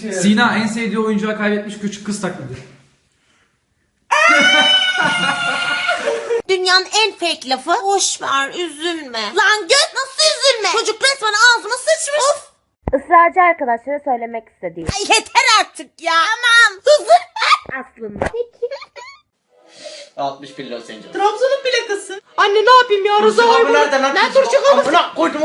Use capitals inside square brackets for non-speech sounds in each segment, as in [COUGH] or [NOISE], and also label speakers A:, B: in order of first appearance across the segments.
A: Şey Sina en sevdiği oyuncağı kaybetmiş küçük kız taklididir.
B: Dünyanın en fake lafı. Boş ver, üzülme. Lan göt nasıl üzülme? Çocuk resmen ağzıma sıçmış. Of.
C: Israrcı arkadaşlara söylemek istediğim.
B: Ay yeter artık ya. Tamam. Huzur.
C: Aslında.
D: Peki. 61 Los Angeles.
B: Trabzon'un plakası. Anne ne yapayım ya Rıza
D: abi. Abi nerede lan?
B: Ne turşu kapısı?
D: Lan koydum.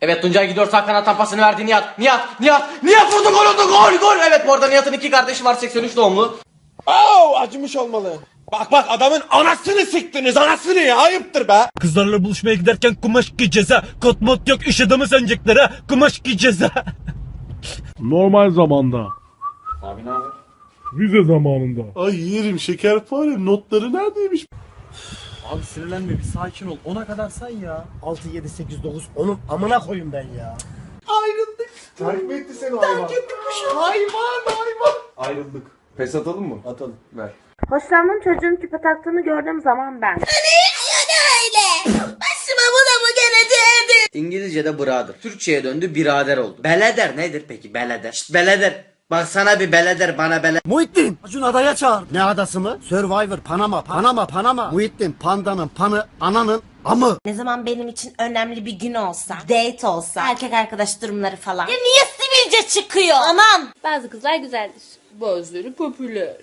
D: Evet Tuncay gidiyor sağ kanattan pasını verdi Nihat. Nihat, Nihat, Nihat vurdu gol oldu gol gol. Evet bu arada Nihat'ın iki kardeşi var 83 doğumlu.
E: Oo acımış olmalı. Bak bak adamın anasını siktiniz anasını ya ayıptır be.
F: Kızlarla buluşmaya giderken kumaş giyeceğiz ha. Kot mot yok iş adamı sanacaklar ha. Kumaş giyeceğiz ha.
G: Normal zamanda.
D: Abi ne haber?
G: Vize zamanında.
E: Ay yerim şekerpare notları neredeymiş?
F: Abi sinirlenme bir sakin ol. Ona kadar say ya. 6, 7, 8, 9, 10'un amına koyun ben ya.
E: Takip etti seni hayvan. Hayvan hayvan. Ayrıldık. Pes atalım mı? Atalım. Ver.
C: Hoşlandığım çocuğun küpe taktığını gördüğüm zaman ben.
D: İngilizce'de brother. Türkçe'ye döndü birader oldu. Beleder nedir peki beleder? Şşt beleder. Bak sana bir beleder bana bele.
H: Muhittin Acun adaya çağır. Ne adası mı? Survivor Panama Panama Panama. Muhittin pandanın panı ananın amı.
B: Ne zaman benim için önemli bir gün olsa, date olsa, erkek arkadaş durumları falan. Ya niye sivilce çıkıyor? Aman.
C: Bazı kızlar güzeldir.
B: Bazıları popüler.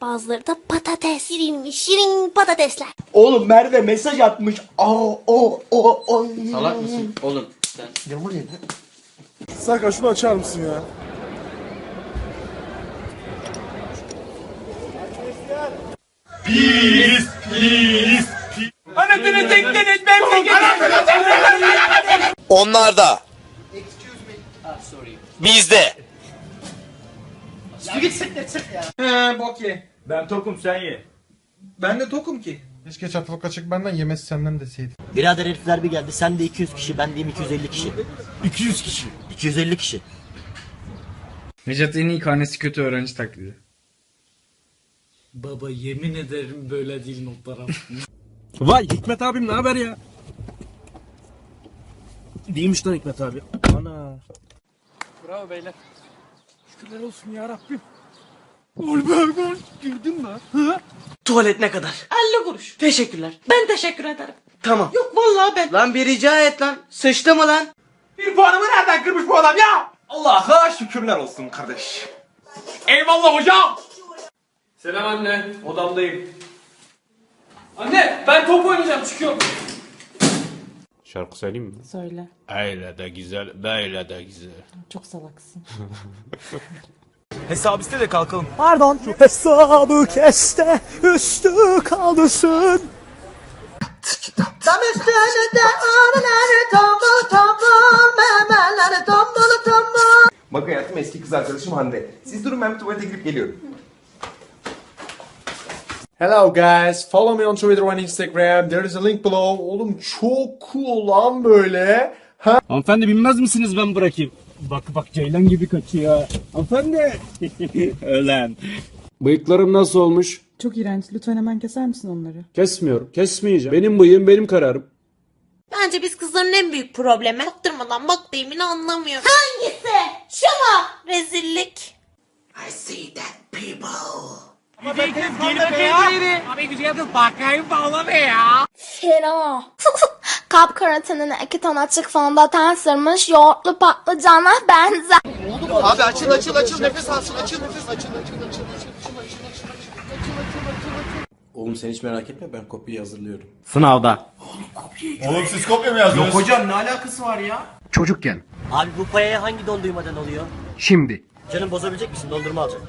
B: Bazıları da patates. Şirin şirin patatesler.
E: Oğlum Merve mesaj atmış. Aa o o o.
D: Salak mısın? Oğlum sen.
E: Saka şunu açar mısın ya?
F: Anasını tekleniz ben
E: Onlarda. Bizde.
A: He bok ye.
F: Ben tokum sen ye.
A: Ben de tokum ki.
G: Keşke çatalı kaçık benden yemesi senden deseydi.
H: Birader herifler bir geldi. Sen de 200 kişi ben deyim 250 kişi. 200 kişi. 250 kişi.
A: Necat en iyi karnesi kötü öğrenci taklidi.
F: Baba yemin ederim böyle değil notlara. [LAUGHS] Vay Hikmet abim ne haber ya? Değilmiş lan Hikmet abi. Ana.
A: Bravo beyler.
F: Şükürler olsun ya Rabbim. Gol be gol. Girdin lan.
D: Tuvalet ne kadar? 50 kuruş. Teşekkürler. Ben teşekkür ederim. Tamam. Yok vallahi ben. Lan bir rica et lan. Sıçtı mı lan?
E: Bir puanımı nereden kırmış bu adam ya? Allah'a şükürler olsun kardeş. Eyvallah hocam.
A: Selam anne. Odamdayım. Anne ben top oynayacağım çıkıyorum.
G: Şarkı söyleyeyim mi?
B: Söyle.
G: Öyle de güzel, böyle de güzel.
B: Çok salaksın. [LAUGHS]
F: Hesap iste de kalkalım. Pardon. Şu hesabı keste üstü kaldırsın.
B: Tam üstüne de ağrıları tombul tombul memeleri tombul tombul.
E: Bak hayatım eski kız arkadaşım Hande. Siz durun ben bir tuvalete girip geliyorum. Hello guys, follow me on Twitter and Instagram. There is a link below. Oğlum çok cool lan böyle.
F: Hanımefendi bilmez misiniz ben bırakayım? Bak bak ceylan gibi kaçıyor. Hanımefendi. [LAUGHS] Ölen.
G: Bıyıklarım nasıl olmuş?
I: Çok iğrenç. Lütfen hemen keser misin onları?
G: Kesmiyorum, kesmeyeceğim. Benim bıyığım benim kararım.
B: Bence biz kızların en büyük problemi çaktırmadan bak deyimini anlamıyor. Hangisi? Şu mu? Rezillik. I see that people.
C: Fena. [LAUGHS] Kalp karatanına iki ton açık fondöten sırmış yoğurtlu patlıcana benzer.
E: Abi açıl açıl açıl nefes alsın açıl nefes açıl açıl açıl
H: Oğlum sen hiç merak etme ben kopyayı hazırlıyorum.
F: Sınavda.
E: Oğlum siz kopya mı yazdınız? Yok hocam.
H: Çocukken. Abi bu payaya hangi dondurmadan oluyor?
G: Şimdi.
H: Canım bozabilecek misin? Dondurma alacağım.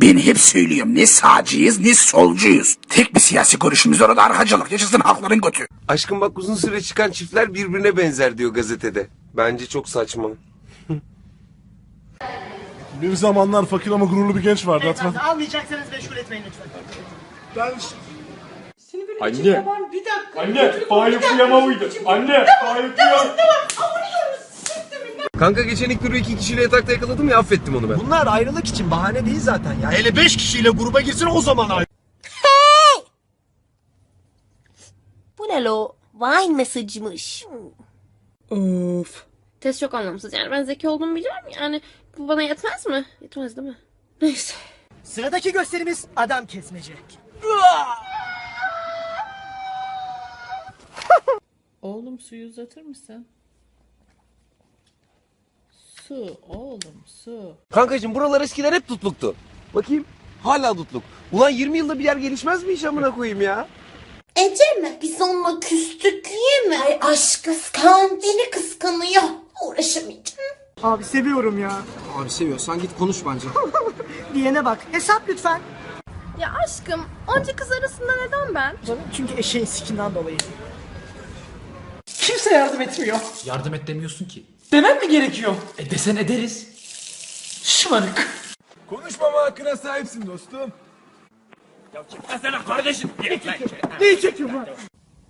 J: Ben hep söylüyorum ne sağcıyız ne solcuyuz. Tek bir siyasi görüşümüz orada arkacılık yaşasın halkların götü.
E: Aşkım bak uzun süre çıkan çiftler birbirine benzer diyor gazetede. Bence çok saçma. [LAUGHS]
G: Bir zamanlar fakir ama gururlu bir genç vardı hatırlat.
H: Almayacaksanız meşgul etmeyin lütfen.
E: Anne. Anne. Fail kıyama uydu. Anne. Fail kıyama. Kanka geçen ilk grubu iki kişiyle yatakta yakaladım ya affettim onu ben.
H: Bunlar ayrılık için bahane değil zaten ya. Hele 5 kişiyle gruba girsin o zaman ayrı.
B: Bu ne lo? Vine mesajmış.
I: Of. Test çok anlamsız yani. Ben zeki olduğumu biliyorum yani.
C: Bu bana yetmez mi? Yetmez değil mi? Neyse.
H: Sıradaki gösterimiz adam kesmece.
I: Oğlum suyu uzatır mısın? Su oğlum su.
E: Kankacığım buralar eskiden hep tutluktu. Bakayım hala tutluk. Ulan 20 yılda bir yer gelişmez mi hiç amına koyayım ya?
B: Ece mi? Biz onunla küstük diye mi? Ay aşk kıskanç. Beni kıskanıyor. Uğraşamayacağım.
H: Abi seviyorum ya.
E: Abi seviyorsan git konuş bence. [LAUGHS]
H: Diyene bak. Hesap lütfen.
C: Ya aşkım onca kız arasında neden ben?
H: Çünkü eşeğin sikinden dolayı.
D: Kimse yardım etmiyor.
F: Yardım et demiyorsun ki.
D: Demem mi gerekiyor?
F: E desen ederiz.
D: Şımarık.
G: Konuşmama hakkına sahipsin dostum.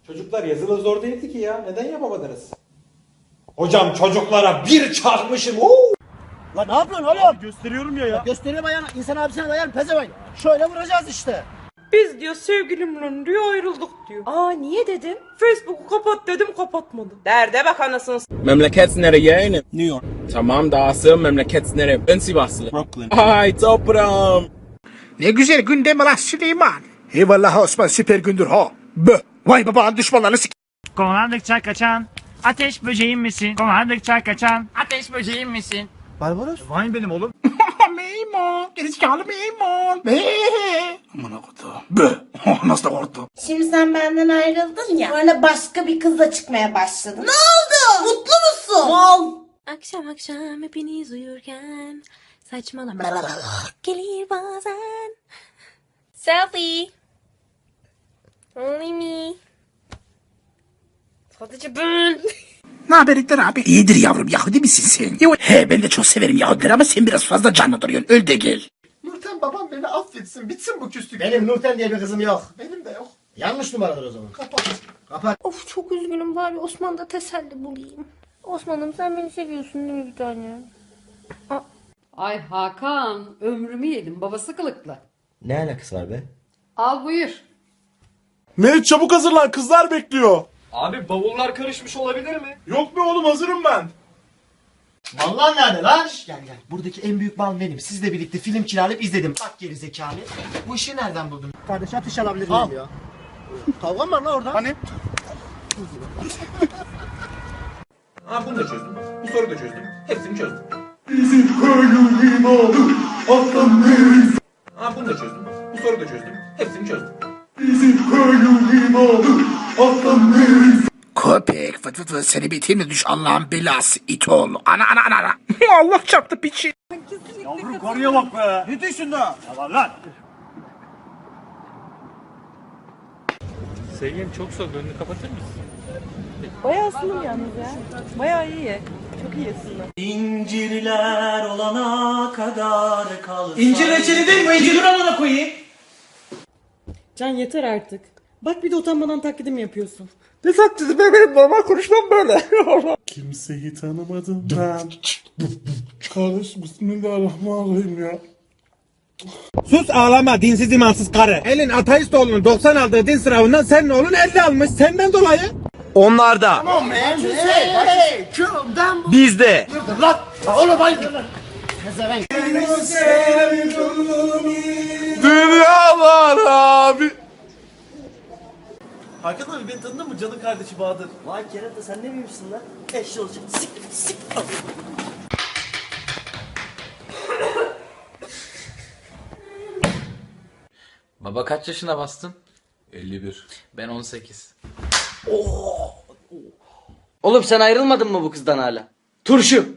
E: Çocuklar yazılı zor değildi ki ya. Neden yapamadınız?
F: Hocam çocuklara bir çarpmışım.
H: Lan ne yapıyorsun oğlum? gösteriyorum ya ya. Gösteriyorum ayağına. İnsan abisine dayar pezevenk. Şöyle vuracağız işte.
I: Biz diyor sevgilimle diyor ayrıldık diyor. Aa niye dedim? Facebook'u kapat dedim kapatmadı. Derde bak anasını
F: Memleket nereye? New York. Tamam dağısı memleket nereye? Ön Sivaslı. Brooklyn. Ay toprağım.
J: Ne güzel gündem lan Süleyman. Eyvallah Osman süper gündür ha. Bö. Vay babanın düşmanlarını sik.
F: Kovaladıkça kaçan. Ateş böceğim misin? Kovaladıkça kaçan. Ateş böceğim misin?
H: Barbaros.
F: Vay benim oğlum.
J: Meymun. Gerizekalı meymun. Be. Aman. Bö. Oh, [LAUGHS] nasıl da korktu.
B: Şimdi sen benden ayrıldın ya. Sonra başka bir kızla çıkmaya başladın. Ne oldu? Mutlu musun? Mal.
C: Akşam akşam hepiniz uyurken saçmalama [LAUGHS] gelir bazen. Selfie. Only me. Sadece ben.
J: Ne haber İkler abi? İyidir yavrum Yahudi misin sen? He ben de çok severim Yahudileri ama sen biraz fazla canlı duruyorsun. Öl de gel.
E: Nurten babam beni affetsin. Bitsin bu küslük.
H: Benim Nurten diye bir kızım yok.
E: Benim de yok.
H: Yanlış numaradır o zaman. Kapat.
C: Of çok üzgünüm bari Osman'da teselli bulayım. Osman'ım sen beni seviyorsun değil mi bir tane?
I: Ay Hakan ömrümü yedim babası kılıklı.
H: Ne alakası var be?
I: Al buyur.
G: Meriç çabuk hazırlan kızlar bekliyor.
F: Abi bavullar karışmış olabilir mi?
G: Yok be oğlum hazırım ben.
H: Mallar nerede lan? Gel gel. Buradaki en büyük mal benim. Sizle birlikte film kiralayıp izledim. Bak geri zekalı. Bu işi nereden buldun? Kardeş atış alabilir miyim ya? Kavga mı var lan orada? Hani? [LAUGHS]
E: Ha bunu da çözdüm. Bu soruyu da çözdüm. Hepsini çözdüm. Ha bunu da çözdüm. Bu soruyu da çözdüm. Hepsini çözdüm.
J: Köpek fıt fıt fıt seni bitirme düş Allah'ın belası it oğlu. Ana ana ana ana. [LAUGHS] Allah çarptı piçi.
F: Koruya bak be. Ne diyorsun da? Tamam lan. Sevgilim çok soğuk önünü kapatır mısın?
I: Bayağı ısındım yalnız ya. Bayağı iyi. Çok iyi ısındım.
D: İncir reçeli değil mi? İncir alana koyayım.
I: Can yeter artık. Bak bir de utanmadan taklidim yapıyorsun. [LAUGHS]
G: Kimseyi tanımadım ben. Kardeş bismillahirrahmanirrahim ya.
F: Sus ağlama dinsiz imansız karı. Elin ateist oğlunun 90 aldığı din sınavından senin oğlun 50 almış senden dolayı. Onlarda. Bizde.
H: Oğlum hayır. Pezevenk.
G: Dünyalar abi.
H: Hakan abi beni tanıdın mı canım kardeşi Bahadır? Vay kerata sen ne miymişsin lan? Eşşi olacak. Sik sik.
A: Baba kaç yaşına bastın?
G: 51.
A: Ben 18.
D: Oğlum sen ayrılmadın mı bu kızdan hala? Turşu.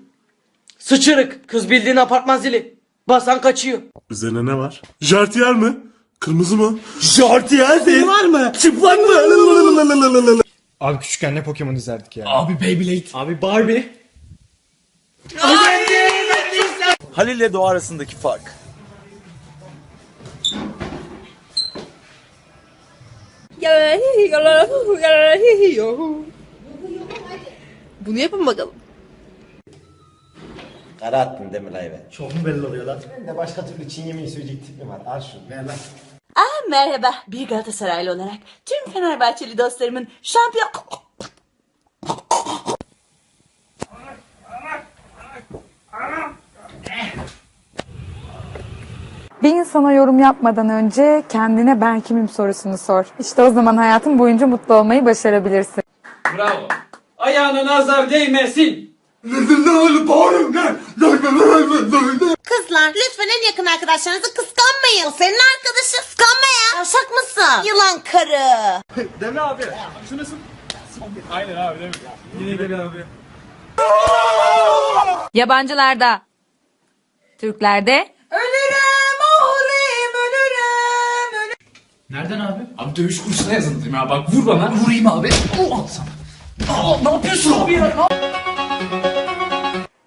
D: Sıçırık. Kız bildiğin apartman zili. Basan kaçıyor.
G: Üzerine ne var? Jartiyer mi? Kırmızı mı?
F: Jartiyer senin var mı? Çıplak mı?
E: Abi küçükken ne Pokemon izlerdik ya?
F: Abi Beyblade.
E: Abi Barbie.
F: Halil ile Doğa arasındaki fark.
I: Bunu yapın bakalım.
H: Kara attın değil mi? Çok mu belli oluyor lan? Ben de başka türlü Çin yemeği söyleyecek tipim var. Al şunu ver lan.
B: Merhaba. Bir Galatasaraylı olarak tüm Fenerbahçeli dostlarımın şampiyon...
K: Bir insana yorum yapmadan önce kendine ben kimim sorusunu sor. İşte o zaman hayatın boyunca mutlu olmayı başarabilirsin.
A: Bravo. Ayağına nazar değmesin.
B: Kızlar lütfen en yakın arkadaşlarınızı kıskanmayın. O senin arkadaşın. Mısın? Yılan karı. [LAUGHS]
G: Demle abi. Şunasın. Aynen abi değil mi? Yine gel abi.
K: Yabancılarda. Türklerde.
A: Nereden abi? Abi dövüş kursuna yazıldım ya. Bak vur bana. Vurayım abi. O al sana. Aa, ne yapıyorsun abi ya?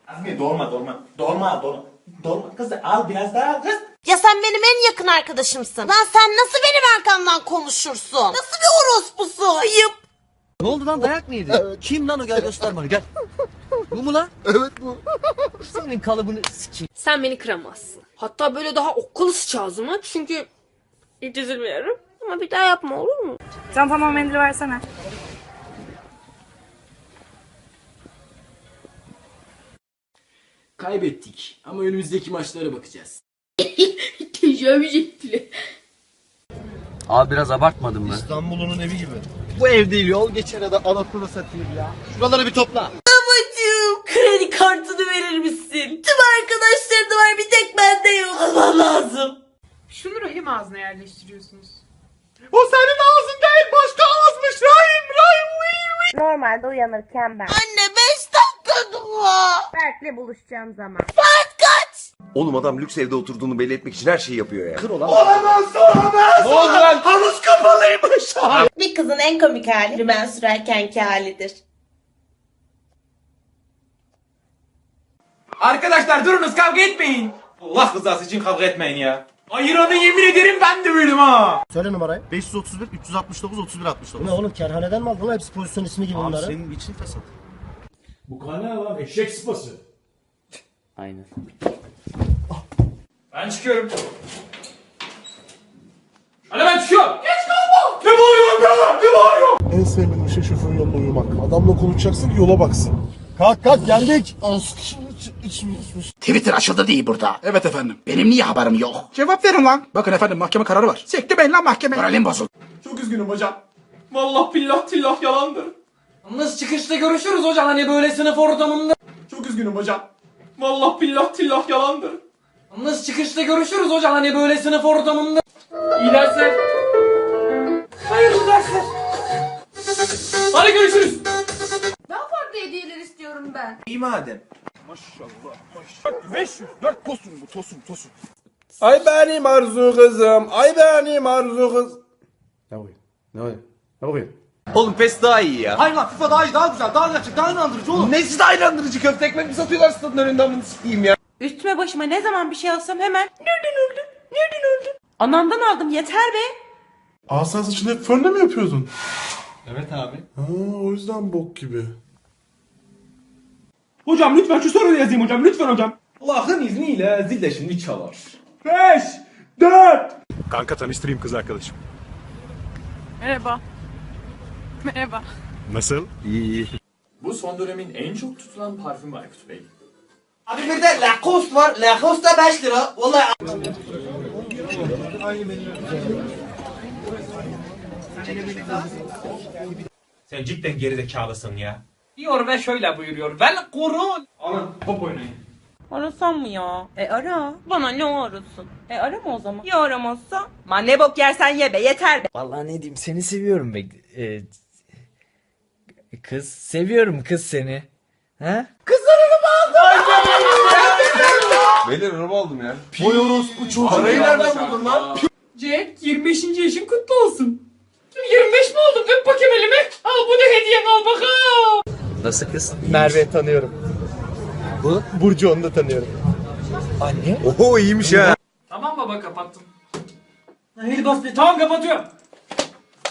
H: Azmi dolma dolma. Dolma dolma. Dolma kız al biraz daha al kız.
B: Sen benim en yakın arkadaşımsın. Lan sen nasıl benim arkamdan konuşursun? Nasıl bir orospusun? Ayıp.
H: Ne oldu lan dayak mı yedin? Kim lan o gel göster bana gel. bu mu lan? Evet bu. Senin kalıbını sikeyim.
I: Sen beni kıramazsın. Hatta böyle daha okkalı sıç ağzıma çünkü hiç üzülmüyorum. Ama bir daha yapma olur mu?
K: Sen tamam mendil versene.
D: Kaybettik ama önümüzdeki maçlara bakacağız.
H: Abi biraz abartmadın mı? İstanbul'un evi gibi. Bu ev değil yol geçer de anasını satayım ya. Şuraları bir topla.
B: Babacığım kredi kartını verir misin? Tüm arkadaşlarım var bir tek bende yok. Almam lazım.
I: Şunu rahim ağzına yerleştiriyorsunuz.
G: O senin ağzın değil başka ağızmış Rahim Rahim.
B: Normalde uyanırken ben. Anne 5 dakika dua. Berk'le buluşacağım zaman. Saat?
E: Oğlum adam lüks evde oturduğunu belli etmek için her şeyi yapıyor ya.
G: Ne oldu lan?
E: Havuz kapalıymış.
B: Bir kızın en komik hali rümen sürerkenki halidir.
A: Arkadaşlar durunuz kavga etmeyin. Allah rızası için kavga etmeyin ya. Ayıranı yemin ederim ben de büyüdüm ha.
H: Söyle numarayı. 531 369 31 69. Ne oğlum kerhaneden mi aldın hepsi pozisyon ismi gibi bunların? Senin için fesat.
G: Bu kan ne lan? Eşek sıpası.
D: Aynen.
A: Ben çıkıyorum. Hadi ben çıkıyorum. Geç kalma. Ne bağırıyorsun be? Ne bağırıyorsun?
G: En sevmediğim şey şoförün yanında uyumak. Adamla konuşacaksın ki yola baksın.
H: Kalk kalk geldik.
J: Twitter açıldı değil burada.
E: Evet efendim.
J: Benim niye haberim yok?
E: Cevap verin lan. Bakın efendim mahkeme kararı var. Sektirmeyin lan mahkeme.
J: Moralim bozuldu.
A: Çok üzgünüm hocam. Vallahi billah tillah yalandır. Nasıl çıkışta görüşürüz hocam hani böyle sınıf ortamında. Çok üzgünüm hocam. Vallahi billah tillah yalandır. Nasıl çıkışta görüşürüz hocam hani böyle sınıf ortamında. İyi dersler. Hayırlı dersler. Hadi görüşürüz.
C: Daha farklı hediyeler istiyorum ben.
E: İyi madem.
G: Ay benim arzu kızım. Ay benim arzu kız. Ne oluyor? Ne oluyor? Ne oluyor?
E: Oğlum pes daha iyi ya.
H: Hayır lan FIFA daha iyi daha güzel daha gerçek daha inandırıcı oğlum.
E: Nesi daha inandırıcı köfte ekmek mi satıyorlar stadın önünden bunu sikeyim ya.
I: Üstüme başıma ne zaman bir şey alsam hemen nereden öldün? Nereden öldün? Anamdan aldım yeter be.
G: Aa saçını hep fönle mi yapıyordun?
A: Evet abi.
G: Ha, o yüzden bok gibi.
A: Hocam lütfen şu soruyu yazayım hocam lütfen hocam. Allah'ın izniyle zil de şimdi çalar. 5 4
G: Kanka tanıştırayım kız arkadaşım.
I: Merhaba. [LAUGHS] Merhaba.
G: Nasıl? İyi.
A: Bu son dönemin en çok tutulan parfümü Aykut Bey.
H: Abi bir de Lacoste var. Lacoste da 5 lira. Vallahi
F: Sen cidden gerizekalısın ya.
A: Diyor ve şöyle buyuruyor. Vel kurun. Alın top oynayın.
I: Arasam mı ya? E ara. Bana ne arasın? E arama o zaman. Ya aramazsa? Man ne bok yersen ye be yeter be.
L: Vallahi ne diyeyim seni seviyorum be. Ee, kız seviyorum kız seni. Ha?
E: Beyler araba aldım ya.
H: Boy orospu çocuğu.
E: Parayı nereden buldun lan?
A: Cenk 25. yaşın kutlu olsun. 25 mi oldum? Öp bakayım elimi. Al bu da hediyen al bakalım.
L: Nasıl kız?
H: Merve tanıyorum. Bu? Burcu onu da tanıyorum.
L: Anne?
E: Oho iyiymiş ha.
A: Tamam baba kapattım. Hayır bastı. Tamam kapatıyorum.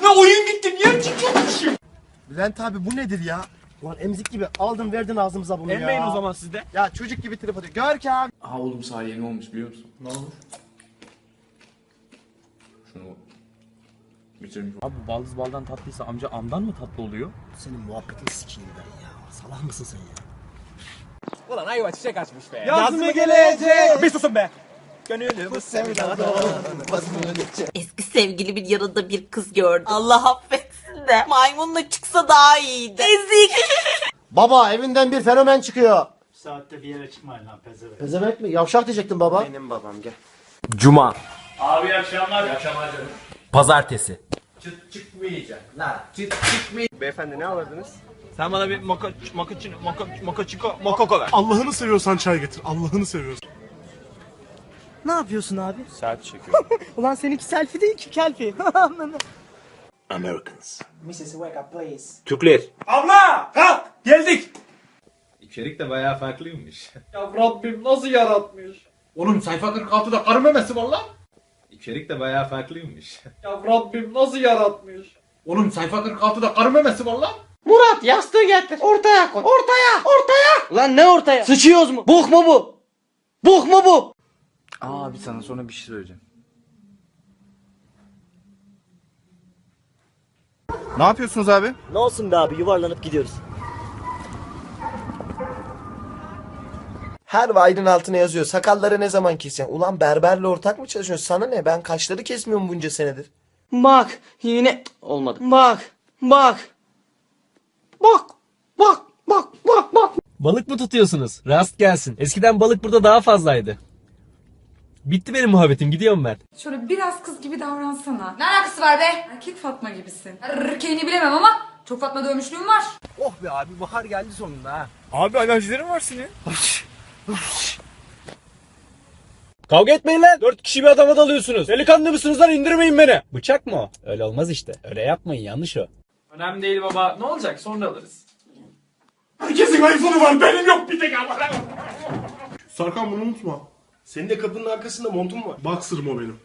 A: Ne oyun gitti. Niye çıkıyormuşum?
H: Bülent abi bu nedir ya? Ulan emzik gibi aldın verdin ağzımıza bunu ya.
F: Emmeyin o zaman sizde.
H: Ya çocuk gibi trip atıyor. Görkem.
A: Aa oğlum Salih'e ne olmuş biliyor musun? Ne olmuş? Şunu bitirmiş.
F: Abi baldız baldan tatlıysa amca amdan mı tatlı oluyor?
H: Senin muhabbetini sikeyim ben ya. Salak mısın sen ya?
F: Yaz mı gelecek? Bir susun be.
H: Gönlümü sevdadan
B: Eski sevgilimin yanında bir kız gördüm. Allah affetsin de maymunla çıksa daha iyiydi. Ezik. [LAUGHS]
H: Baba evinden bir fenomen çıkıyor. Saatte bir yere çıkmayın lan pezevenk. Pezevenk mi? Yavşak diyecektim baba. Benim babam gel.
L: Cuma.
A: Abi iyi akşamlar. İyi akşamlar canım.
L: Pazartesi.
A: Çıt çıkmayacak. Lan çıt çıkmayacak.
E: Beyefendi ne alırdınız?
F: Sen bana bir moka moka moka moka çiko moka ver.
G: Allah'ını seviyorsan çay getir. Allah'ını seviyorsan.
H: Ne yapıyorsun abi?
E: Saat çekiyorum. [LAUGHS]
H: Ulan seninki selfie değil ki kelfi. [LAUGHS]
E: Americans.
F: Türkler. Abla kalk geldik.
E: İçerik de bayağı farklıymış.
A: Ya Rabbim nasıl yaratmış? Oğlum sayfa 46'da karı memesi var lan.
E: İçerik de bayağı farklıymış.
A: Ya Rabbim nasıl yaratmış? Oğlum sayfa 46'da karı memesi var lan.
D: Murat yastığı getir. Ortaya koy. Ortaya. Ortaya. Lan ne ortaya? Sıçıyoruz mu? Bok mu bu? Bok mu bu?
L: Abi sana sonra bir şey söyleyeceğim.
E: Ne yapıyorsunuz abi?
H: ne olsun be abi yuvarlanıp gidiyoruz.
M: Her vaydin altına yazıyor. Sakalları ne zaman keseceksin? Ulan berberle ortak mı çalışıyorsun? Sana ne? Ben kaşları kesmiyorum bunca senedir.
D: Bak yine olmadı. Bak. Bak. Bak. Bak. Bak. Bak. Bak.
L: Balık mı tutuyorsunuz? Rast gelsin. Eskiden balık burada daha fazlaydı. Bitti benim muhabbetim gidiyorum ben.
K: Şöyle biraz kız gibi davransana. Ne alakası var be? Erkek Fatma gibisin. Erkeğini bilemem ama çok Fatma dövmüşlüğüm var.
L: Oh be abi bahar geldi sonunda ha.
F: Abi alerjilerin var senin. Kavga etmeyin lan. Dört kişi bir adama dalıyorsunuz. Delikanlı mısınız lan indirmeyin beni.
L: Bıçak mı o? Öyle olmaz işte. Öyle yapmayın yanlış o.
A: Önemli değil baba. Ne olacak? Sonra alırız.
G: Herkesin iPhone'u var. Benim yok bir tek ama. Sarkan bunu unutma. Senin de kapının arkasında montum var. Boxer'ım o benim.